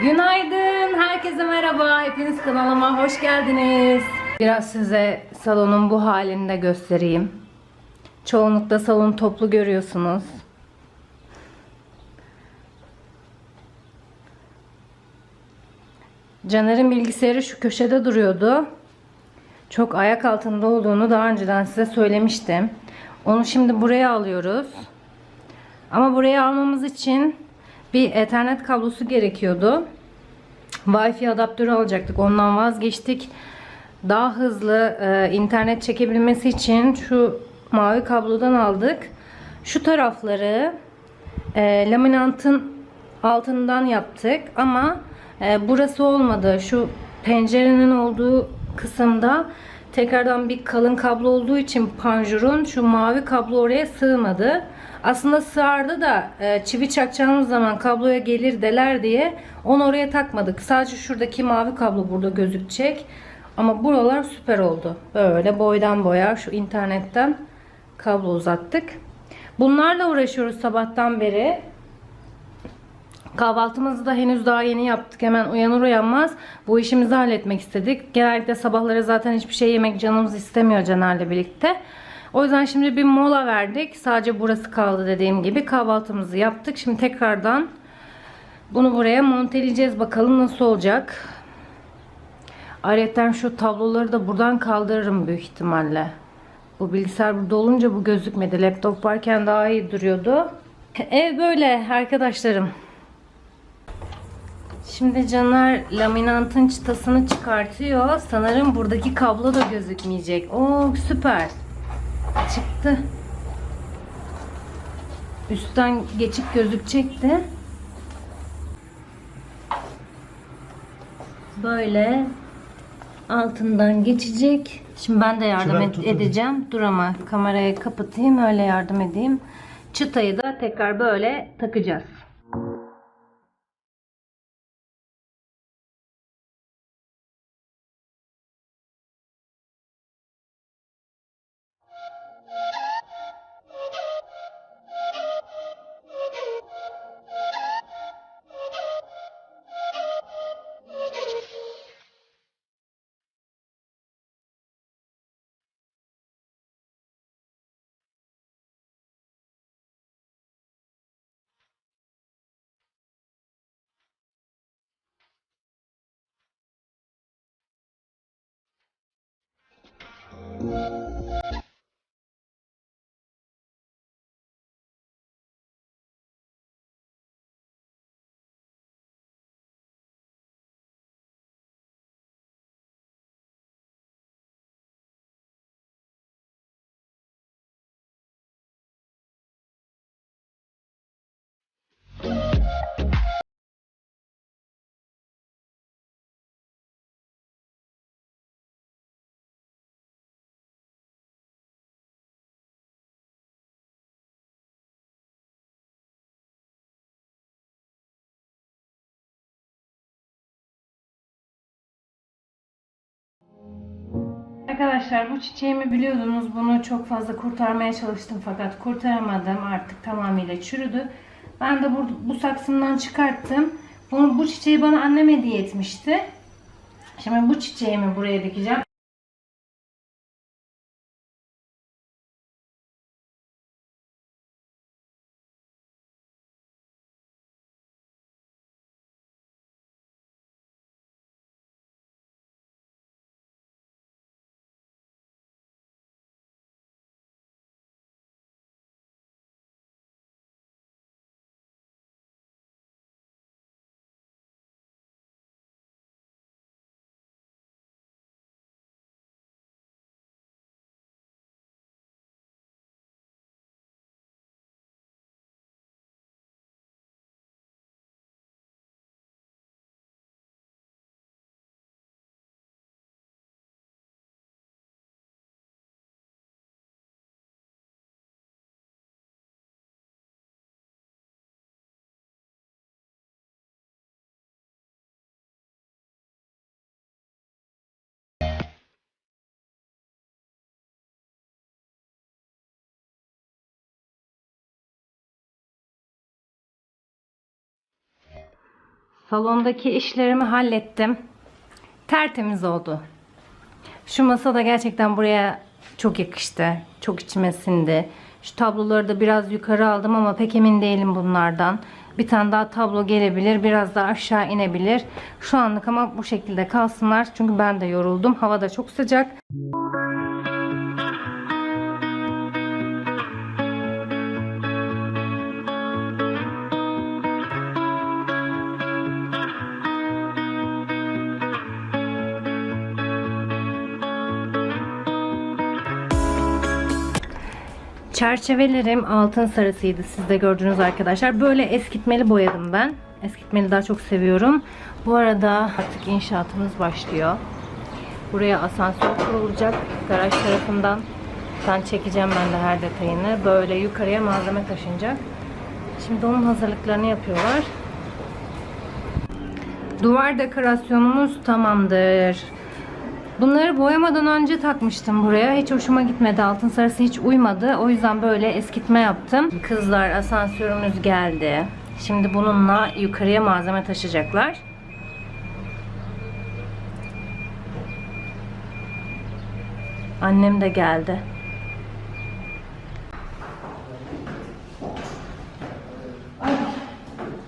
Günaydın, herkese merhaba. Hepiniz kanalıma hoş geldiniz. Biraz size salonun bu halini de göstereyim. Çoğunlukla salon toplu görüyorsunuz. Caner'in bilgisayarı şu köşede duruyordu. Çok ayak altında olduğunu daha önceden size söylemiştim. Onu şimdi buraya alıyoruz. Ama buraya almamız için bir ethernet kablosu gerekiyordu. Wi-Fi adaptörü alacaktık. Ondan vazgeçtik. Daha hızlı e, internet çekebilmesi için şu mavi kablodan aldık. Şu tarafları e, laminantın altından yaptık ama e, burası olmadı. Şu pencerenin olduğu kısımda tekrardan bir kalın kablo olduğu için panjurun şu mavi kablo oraya sığmadı. Aslında sığardı da e, çivi çakacağımız zaman kabloya gelir deler diye onu oraya takmadık. Sadece şuradaki mavi kablo burada gözükecek. Ama buralar süper oldu. Böyle boydan boya şu internetten kablo uzattık. Bunlarla uğraşıyoruz sabahtan beri. Kahvaltımızı da henüz daha yeni yaptık. Hemen uyanır uyanmaz bu işimizi halletmek istedik. Genellikle sabahları zaten hiçbir şey yemek canımız istemiyor Caner'le birlikte. O yüzden şimdi bir mola verdik. Sadece burası kaldı dediğim gibi. Kahvaltımızı yaptık. Şimdi tekrardan bunu buraya monteleyeceğiz. Bakalım nasıl olacak. Ayrıca şu tabloları da buradan kaldırırım büyük ihtimalle. Bu bilgisayar burada olunca bu gözükmedi. Laptop varken daha iyi duruyordu. Ev böyle arkadaşlarım. Şimdi Caner laminantın çıtasını çıkartıyor. Sanırım buradaki kablo da gözükmeyecek. Oo süper. Çıktı. Üstten geçip gözükecekti. Böyle altından geçecek. Şimdi ben de yardım Şuradan tutun. edeceğim. Dur ama kamerayı kapatayım öyle yardım edeyim. Çıtayı da tekrar böyle takacağız. Arkadaşlar bu çiçeğimi biliyordunuz. Bunu çok fazla kurtarmaya çalıştım fakat kurtaramadım. Artık tamamıyla çürüdü. Ben de bu, bu saksımdan çıkarttım. Bunu, bu çiçeği bana annem hediye etmişti. Şimdi bu çiçeğimi buraya dikeceğim. Salondaki işlerimi hallettim. Tertemiz oldu. Şu masa da gerçekten buraya çok yakıştı. Çok içime sindi. Şu tabloları da biraz yukarı aldım ama pek emin değilim bunlardan. Bir tane daha tablo gelebilir. Biraz daha aşağı inebilir. Şu anlık ama bu şekilde kalsınlar. Çünkü ben de yoruldum. Hava da çok sıcak. Çerçevelerim altın sarısıydı. Siz de gördünüz arkadaşlar. Böyle eskitmeli boyadım ben. Eskitmeli daha çok seviyorum. Bu arada artık inşaatımız başlıyor. Buraya asansör kurulacak. Garaj tarafından. Ben çekeceğim ben de her detayını. Böyle yukarıya malzeme taşınacak. Şimdi onun hazırlıklarını yapıyorlar. Duvar dekorasyonumuz tamamdır. Bunları boyamadan önce takmıştım buraya. Hiç hoşuma gitmedi. Altın sarısı hiç uymadı. O yüzden böyle eskitme yaptım. Kızlar asansörümüz geldi. Şimdi bununla yukarıya malzeme taşıyacaklar. Annem de geldi.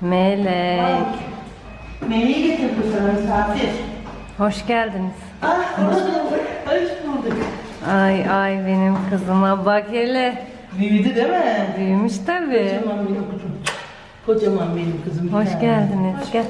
Melek. Neyi getirdi sana misafir? Hoş geldiniz. Ah, hoş bulduk. Hoş bulduk. Ay ay benim kızıma bak hele. Büyüdü değil mi? Büyümüş tabii. Kocaman benim kızım. Kocaman benim kızım. Hoş Ya. geldiniz. Gel.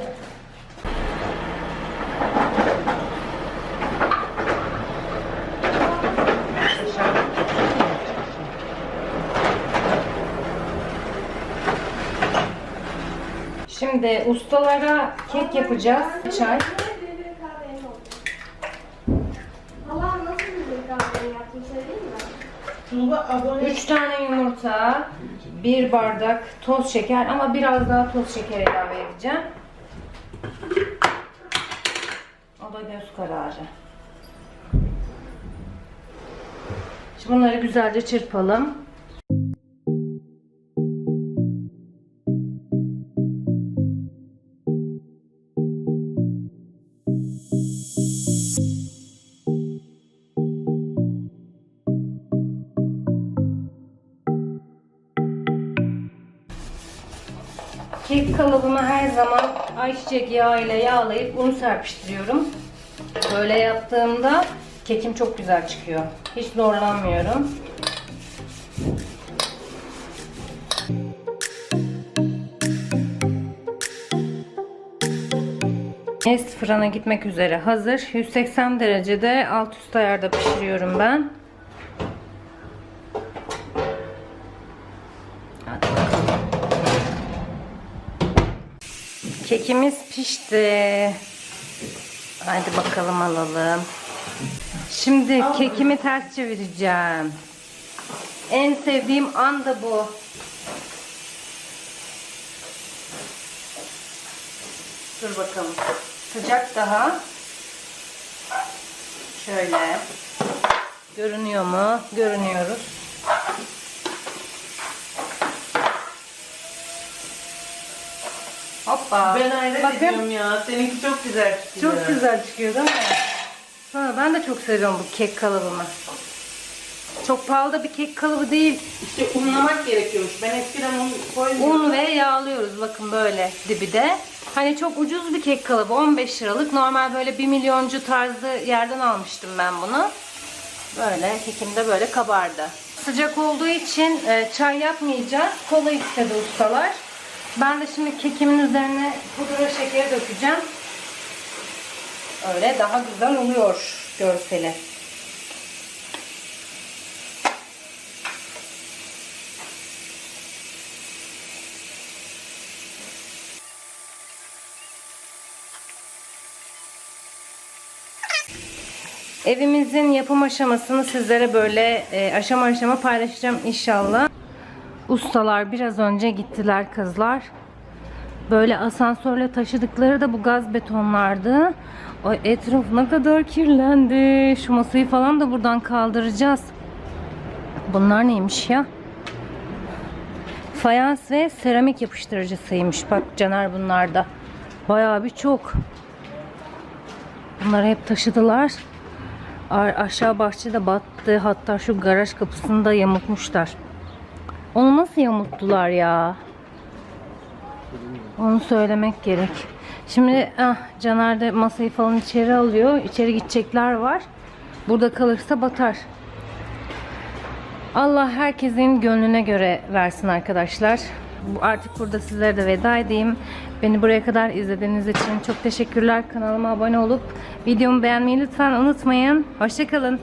Şimdi ustalara kek yapacağız. Çay. Hala nasıl bir kahve yaptın söyleyeyim mi? Tuğba abone. 3 tane yumurta, 1 bardak toz şeker ama biraz daha toz şeker ilave edeceğim. O da göz kararı. Şimdi bunları güzelce çırpalım. Kek kalıbımı her zaman ayçiçek yağı ile yağlayıp un serpiştiriyorum. Böyle yaptığımda kekim çok güzel çıkıyor. Hiç zorlanmıyorum. Nest fırına gitmek üzere hazır. 180 derecede alt üst ayarda pişiriyorum ben. Kekimiz pişti. Hadi bakalım alalım. Şimdi kekimi ters çevireceğim. En sevdiğim an da bu. Dur bakalım. Sıcak daha. Şöyle. Görünüyor mu? Görünüyoruz. Hoppa. Ben hayret Bakın. ediyorum ya. Seninki çok güzel çıkıyor. Çok güzel çıkıyor değil mi? Ha, ben de çok seviyorum bu kek kalıbını. Çok pahalı da bir kek kalıbı değil. İşte unlamak gerekiyormuş. Ben eskiden un koymuyordum. Un ve yağlıyoruz bakın böyle dibi de. Hani çok ucuz bir kek kalıbı 15 liralık. Normal böyle 1 milyoncu tarzı yerden almıştım ben bunu. Böyle kekim de böyle kabardı. Sıcak olduğu için e, çay yapmayacağız. Kola istedi ustalar. Ben de şimdi kekimin üzerine pudra şekeri dökeceğim. Öyle daha güzel oluyor görseli. Evimizin yapım aşamasını sizlere böyle e, aşama aşama paylaşacağım inşallah. Ustalar biraz önce gittiler kızlar. Böyle asansörle taşıdıkları da bu gaz betonlardı. Ay etraf ne kadar kirlendi. Şu masayı falan da buradan kaldıracağız. Bunlar neymiş ya? Fayans ve seramik yapıştırıcısıymış. Bak Caner bunlarda. Bayağı bir çok. Bunları hep taşıdılar. Aşağı bahçede battı. Hatta şu garaj kapısını da yamultmuşlar. Onu nasıl yamulttular ya? Onu söylemek gerek. Şimdi ah, Caner de masayı falan içeri alıyor. İçeri gidecekler var. Burada kalırsa batar. Allah herkesin gönlüne göre versin arkadaşlar. Artık burada sizlere de veda edeyim. Beni buraya kadar izlediğiniz için çok teşekkürler. Kanalıma abone olup videomu beğenmeyi lütfen unutmayın. Hoşçakalın.